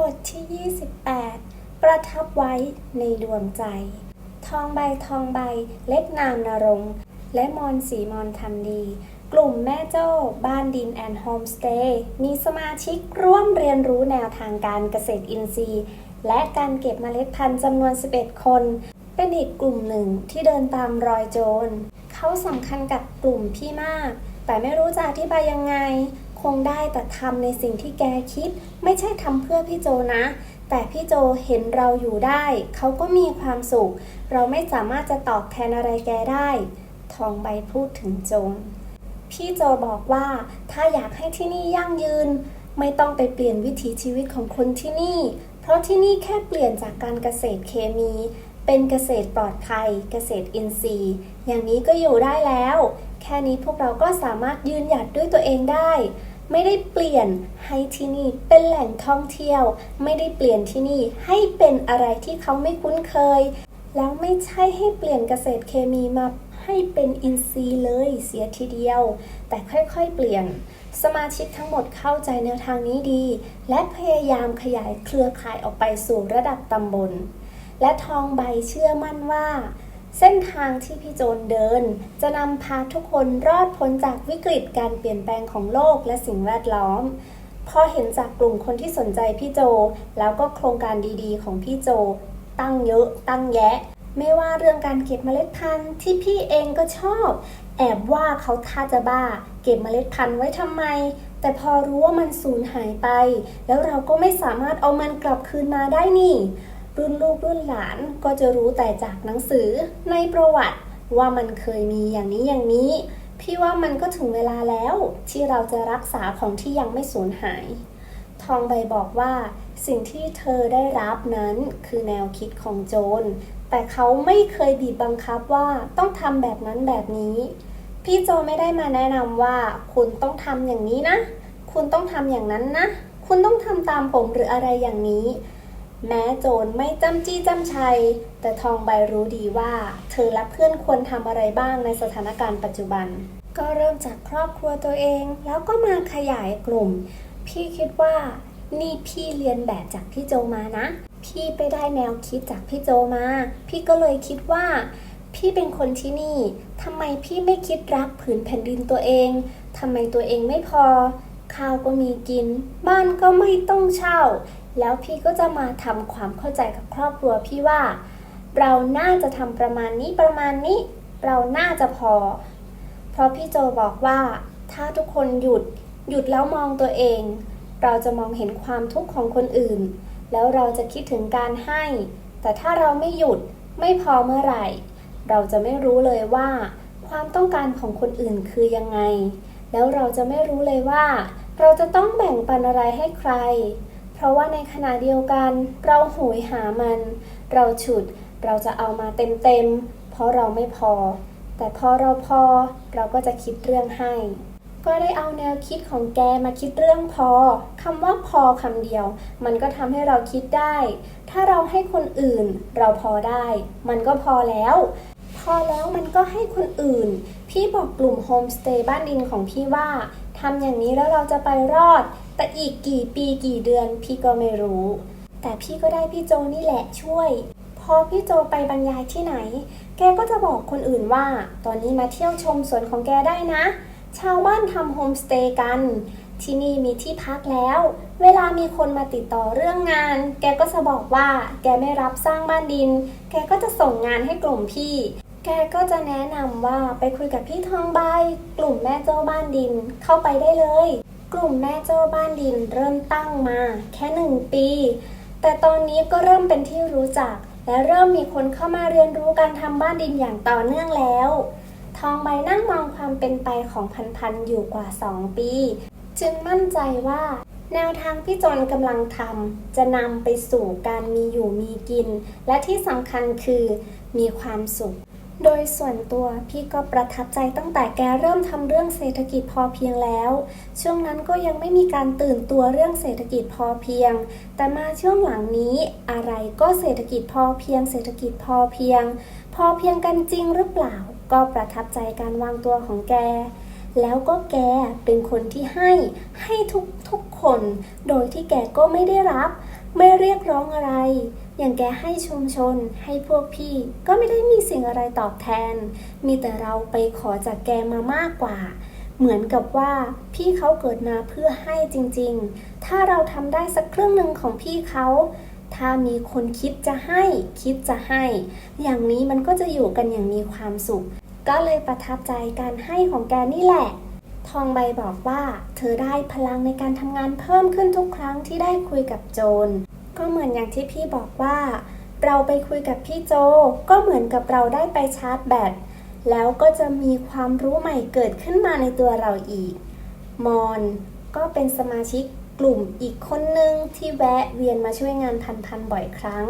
บทที่ 28 ประทับไว้ในดวงใจ ทองใบทองใบ เล็กนามนรงและมอนสีมอนทำดี กลุ่มแม่โจ้บ้านดินแอนด์โฮมสเตย์มีสมาชิกร่วมเรียนรู้แนวทางการเกษตรอินทรีย์ และการเก็บเมล็ดพันธุ์จำนวน 11 คน เป็นอีกกลุ่มหนึ่งที่เดินตามรอยโจร เขาสำคัญกับกลุ่มพี่มาก แต่ไม่รู้จะอธิบายยังไง คงได้แต่ทำในสิ่งที่แกคิด ไม่ใช่ทำเพื่อพี่โจนะ แต่พี่โจเห็นเราอยู่ได้ เขาก็มีความสุข เราไม่สามารถจะตอบแทนอะไรแกได้ ทองใบพูดถึงโจรพี่โจบอกว่าถ้าอยากให้ที่นี่ยั่งยืน ไม่ต้องไปเปลี่ยนวิถีชีวิตของคนที่นี่ เพราะที่นี่แค่เปลี่ยนจากการเกษตรเคมี เป็นเกษตรปลอดภัย เกษตรอินทรีย์ อย่างนี้ก็อยู่ได้แล้ว แค่นี้พวกเราก็สามารถยืนหยัดด้วยตัวเองได้ ไม่ได้เปลี่ยนให้ที่นี่เป็นแหล่งท่องเที่ยว ไม่ได้เปลี่ยนที่นี่ให้เป็นอะไรที่เขาไม่คุ้นเคย แล้วไม่ใช่ให้เปลี่ยนเกษตรเคมีมาให้เป็นอินทรีย์เลยเสียทีเดียว แต่ค่อยๆเปลี่ยน สมาชิกทั้งหมดเข้าใจแนวทางนี้ดี และพยายามขยายเครือข่ายออกไปสู่ระดับตำบล และทองใบเชื่อมั่นว่า เส้นทางที่พี่โจนเดิน จะนำพาทุกคนรอดพ้นจากวิกฤตการเปลี่ยนแปลงของโลกและสิ่งแวดล้อม พอเห็นจากกลุ่มคนที่สนใจพี่โจ แล้วก็โครงการดีๆ ของพี่โจ ตั้งเยอะ ตั้งแยะ ไม่ว่าเรื่องการเก็บเมล็ดพันธุ์ที่พี่เองก็ชอบ แอบว่าเขาท่าจะบ้า เก็บเมล็ดพันธุ์ไว้ทำไม แต่พอรู้ว่ามันสูญหายไป แล้วเราก็ไม่สามารถเอามันกลับคืนมาได้นี่ รุ่นลูกรุ่นหลานก็จะรู้แต่จากหนังสือในประวัติว่ามันเคยมีอย่างนี้อย่างนี้ พี่ว่ามันก็ถึงเวลาแล้วที่เราจะรักษาของที่ยังไม่สูญหาย ทองใบบอกว่า สิ่งที่เธอได้รับนั้นคือแนวคิดของโจร แต่เขาไม่เคยบีบบังคับว่าต้องทำแบบนั้นแบบนี้ พี่โจไม่ได้มาแนะนำว่า คุณต้องทำอย่างนี้นะ คุณต้องทำอย่างนั้นนะ คุณต้องทำตามผมหรืออะไรอย่างนี้ แม้โจรไม่จำจี้จำชัย แต่ทองใบรู้ดีว่า เธอและเพื่อนควรทำอะไรบ้างในสถานการณ์ปัจจุบัน ก็เริ่มจากครอบครัวตัวเอง แล้วก็มาขยายกลุ่ม พี่คิดว่านี่พี่เรียนแบบจากพี่โจมานะ พี่ไปได้แนวคิดจากพี่โจมา พี่ก็เลยคิดว่า พี่เป็นคนที่นี่ทำไมพี่ไม่คิดรักผืนแผ่นดินตัวเองทำไมตัวเองไม่พอข้าวก็มีกิน บ้านก็ไม่ต้องเช่า แล้วพี่ก็จะมาทำความเข้าใจกับครอบครัวพี่ว่า เราน่าจะทำประมาณนี้ประมาณนี้ เราน่าจะพอ เพราะพี่โจบอกว่า ถ้าทุกคนหยุดหยุดแล้วมองตัวเอง เราจะมองเห็นความทุกข์ของคนอื่น แล้วเราจะคิดถึงการให้ แต่ถ้าเราไม่หยุดไม่พอเมื่อไหร่ เราจะไม่รู้เลยว่า ความต้องการของคนอื่นคือยังไง แล้วเราจะไม่รู้เลยว่า เราจะต้องแบ่งปันอะไรให้ใคร ราะว่าในขณะเดียวกัน เราโหยหามัน เราฉุด เราจะเอามาเต็มๆ เพราะเราไม่พอ แต่พอเราพอ เราก็จะคิดเรื่องให้ ก็ได้เอาแนวคิดของแกมาคิดเรื่องพอคำว่าพอคำเดียว มันก็ทำให้เราคิดได้ ถ้าเราให้คนอื่น เราพอได้ มันก็พอแล้วพอแล้วมันก็ให้คนอื่น พี่บอกกลุ่มโฮมสเตย์บ้านดินของพี่ว่าทำอย่างนี้แล้วเราจะไปรอด แต่อีกกี่ปีกี่เดือนพี่ก็ไม่รู้ แต่พี่ก็ได้พี่โจนี่แหละช่วย พอพี่โจไปบรรยายที่ไหน แกก็จะบอกคนอื่นว่า ตอนนี้มาเที่ยวชมสวนของแกได้นะ ชาวบ้านทำโฮมสเตย์กัน ที่นี่มีที่พักแล้ว เวลามีคนมาติดต่อเรื่องงาน แกก็จะบอกว่า แกไม่รับสร้างบ้านดิน แกก็จะส่งงานให้กลุ่มพี่แกก็จะแนะนำว่าไปคุยกับพี่ทองใบกลุ่มแม่เจ้าบ้านดินเข้าไปได้เลย กลุ่มแม่เจ้าบ้านดินเริ่มตั้งมาแค่หนึ่งปี แต่ตอนนี้ก็เริ่มเป็นที่รู้จัก และเริ่มมีคนเข้ามาเรียนรู้การทำบ้านดินอย่างต่อเนื่องแล้ว ทองใบนั่งมองความเป็นไปของพันพันๆอยู่กว่า 2 ปี จึงมั่นใจว่า แนวทางพี่จนกำลังทำจะนำไปสู่การมีอยู่มีกิน และที่สำคัญคือมีความสุข โดยส่วนตัวพี่ก็ประทับใจตั้งแต่แกเริ่มทำเรื่องเศรษฐกิจพอเพียงแล้ว ช่วงนั้นก็ยังไม่มีการตื่นตัวเรื่องเศรษฐกิจพอเพียง แต่มาช่วงหลังนี้อะไรก็เศรษฐกิจพอเพียง เศรษฐกิจพอเพียง พอเพียงกันจริงหรือเปล่า ก็ประทับใจการวางตัวของแก แล้วก็แกเป็นคนที่ให้ให้ทุกทุกคน โดยที่แกก็ไม่ได้รับ ไม่เรียกร้องอะไร อย่างแกให้ชุมชนให้พวกพี่ ก็ไม่ได้มีสิ่งอะไรตอบแทน มีแต่เราไปขอจากแกมามากกว่า เหมือนกับว่าพี่เขาเกิดมาเพื่อให้จริงๆ ถ้าเราทำได้สักครึ่งหนึ่งของพี่เขาถ้ามีคนคิดจะให้คิดจะให้ อย่างนี้มันก็จะอยู่กันอย่างมีความสุข ก็เลยประทับใจการให้ของแกนี่แหละ ทองใบบอกว่า เธอได้พลังในการทำงานเพิ่มขึ้นทุกครั้งที่ได้คุยกับโจน ก็เหมือนอย่างที่พี่บอกว่า เราไปคุยกับพี่โจ ก็เหมือนกับเราได้ไปชาร์จแบต แล้วก็จะมีความรู้ใหม่เกิดขึ้นมาในตัวเราอีก มอนก็เป็นสมาชิกกลุ่มอีกคนหนึ่งที่แวะเวียนมาช่วยงานพันพันๆบ่อยครั้ง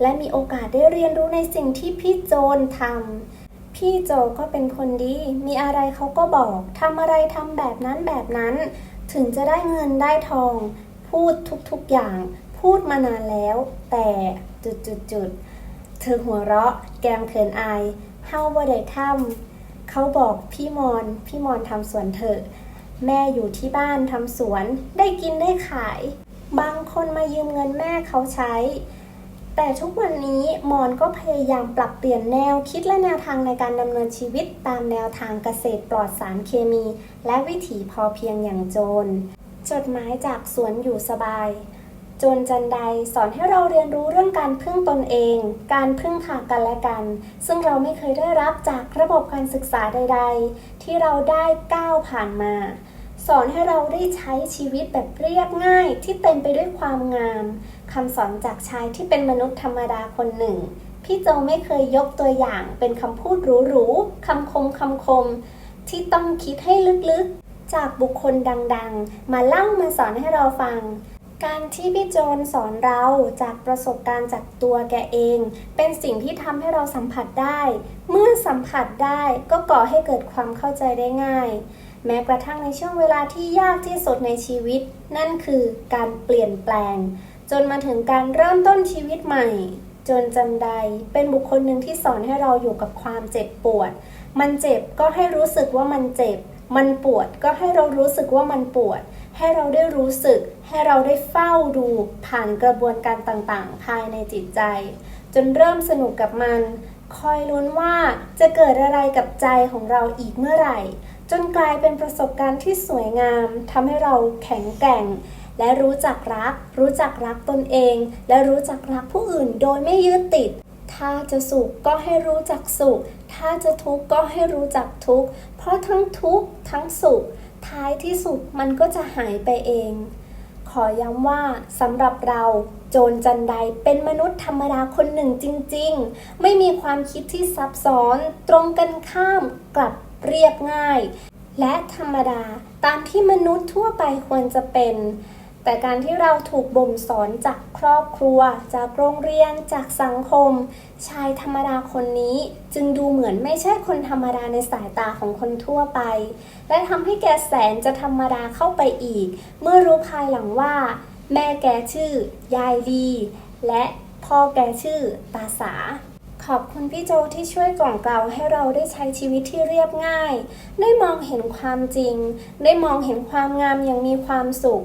และมีโอกาสได้เรียนรู้ในสิ่งที่พี่โจนทำพี่โจก็เป็นคนดี มีอะไรเขาก็บอกทำอะไรทำแบบนั้นแบบนั้น ถึงจะได้เงินได้ทอง พูดทุกๆอย่าง พูดมานานแล้ว แต่จุดจุดจุดๆเธอหัวเราะ แกมเขินอายเฮาบ่ได้ทำเขาบอกพี่มอนพี่มอนทำสวนเถอะ แม่อยู่ที่บ้านทำสวน ได้กินได้ขาย บางคนมายืมเงินแม่เขาใช้ แต่ทุกวันนี้มอนก็พยายามปรับเปลี่ยนแนวคิดและแนวทางในการดำเนินชีวิตตามแนวทางเกษตรปลอดสารเคมี และวิถีพอเพียงอย่างโจร จดหมายจากสวนอยู่สบาย โจนจันไดสอนให้เราเรียนรู้เรื่องการพึ่งตนเอง การพึ่งพากันและกัน ซึ่งเราไม่เคยได้รับจากระบบการศึกษาใด ๆ ที่เราได้ก้าวผ่านมา สอนให้เราได้ใช้ชีวิตแบบเรียบง่ายที่เต็มไปด้วยความงามคำสอนจากชายที่เป็นมนุษย์ธรรมดาคนหนึ่ง พี่โจไม่เคยยกตัวอย่างเป็นคำพูดหรูๆคำคมคำคม ที่ต้องคิดให้ลึกๆ จากบุคคลดัง ๆ มาเล่ามาสอนให้เราฟัง การที่พี่โจนสอนเราจากประสบการณ์จากตัวแกเอง เป็นสิ่งที่ทำให้เราสัมผัสได้ เมื่อสัมผัสได้ก็ก่อให้เกิดความเข้าใจได้ง่าย แม้กระทั่งในช่วงเวลาที่ยากที่สุดในชีวิต นั่นคือการเปลี่ยนแปลง จนมาถึงการเริ่มต้นชีวิตใหม่ จนจันไดเป็นบุคคลหนึ่งที่สอนให้เราอยู่กับความเจ็บปวด มันเจ็บก็ให้รู้สึกว่ามันเจ็บ มันปวดก็ให้เรารู้สึกว่ามันปวด ให้เราได้รู้สึก ให้เราได้เฝ้าดูผ่านกระบวนการต่างๆ ภายในจิตใจ จนเริ่มสนุกกับมัน คอยลุ้นว่าจะเกิดอะไรกับใจของเราอีกเมื่อไหร่ จนกลายเป็นประสบการณ์ที่สวยงามทำให้เราแข็งแกร่ง และรู้จักรัก รู้จักรักตนเอง และรู้จักรักผู้อื่นโดยไม่ยึดติดถ้าจะสุขก็ให้รู้จักสุข ถ้าจะทุกข์ก็ให้รู้จักทุกข์ เพราะทั้งทุกข์ทั้งสุข ท้ายที่สุดมันก็จะหายไปเอง ขอย้ำว่าสำหรับเราโจรจันไดเป็นมนุษย์ธรรมดาคนหนึ่งจริงๆ ไม่มีความคิดที่ซับซ้อน ตรงกันข้ามกลับเรียบง่าย และธรรมดาตามที่มนุษย์ทั่วไปควรจะเป็น แต่การที่เราถูกบ่มสอนจากครอบครัว จากโรงเรียน จากสังคม ชายธรรมดาคนนี้จึงดูเหมือนไม่ใช่คนธรรมดาในสายตาของคนทั่วไป และทำให้แกแสนจะธรรมดาเข้าไปอีก เมื่อรู้ภายหลังว่า แม่แกชื่อยายลี และพ่อแกชื่อตาสาขอบคุณพี่โจที่ช่วยกล่อมเกลาให้เราได้ใช้ชีวิตที่เรียบง่าย ได้มองเห็นความจริง ได้มองเห็นความงามอย่างมีความสุข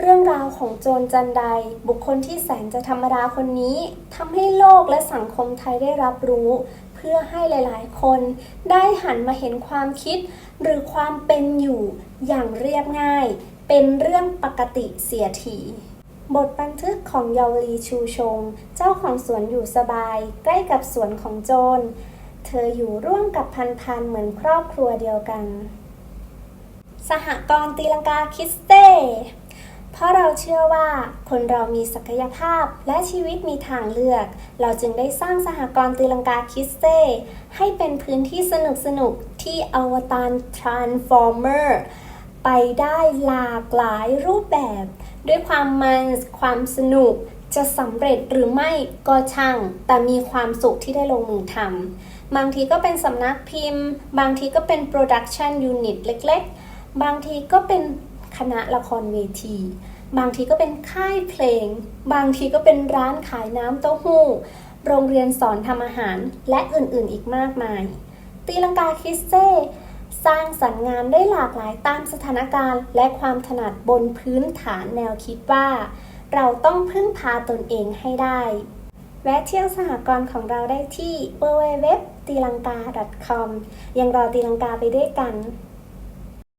เรื่องราวของโจรจันไดบุคคลที่แสนจะธรรมดาคนนี้ทำให้โลกและสังคมไทยได้รับรู้ เพื่อให้หลายๆ คนได้หันมาเห็นความคิด หรือความเป็นอยู่อย่างเรียบง่าย เป็นเรื่องปกติเสียทีบทบันทึกของเยาวลีชูชง เจ้าของสวนอยู่สบาย ใกล้กับสวนของโจร เธออยู่ร่วมกับพันพันๆเหมือนครอบครัวเดียวกัน สหกรณ์ตีลังกาคิสเต้ เพราะเราเชื่อว่าคนเรามีศักยภาพและชีวิตมีทางเลือก เราจึงได้สร้างสหกรณ์ตีลังกาคิสเต้ให้เป็นพื้นที่สนุกสนุกที่อวตาร Transformer ไปได้หลากหลายรูปแบบ ด้วยความมันความสนุกจะสำเร็จหรือไม่ก็ช่าง แต่มีความสุขที่ได้ลงมือทำบางทีก็เป็นสำนักพิมพ์ บางทีก็เป็นโปรดักชันยูนิตเล็ก ๆ บางทีก็เป็น คณะละครเวที บางทีก็เป็นค่ายเพลง บางทีก็เป็นร้านขายน้ำเต้าหู้ โรงเรียนสอนทำอาหารและอื่นๆอีกมากมาย ตีลังกาคิสเซ่สร้างสรรค์งานได้หลากหลายตามสถานการณ์ และความถนัดบนพื้นฐานแนวคิดว่า เราต้องพึ่งพาตนเองให้ได้ แวะเที่ยวสหกรณ์ของเราได้ที่ www. ตีลังกา .com ยังรอตีลังกาไปด้วยกัน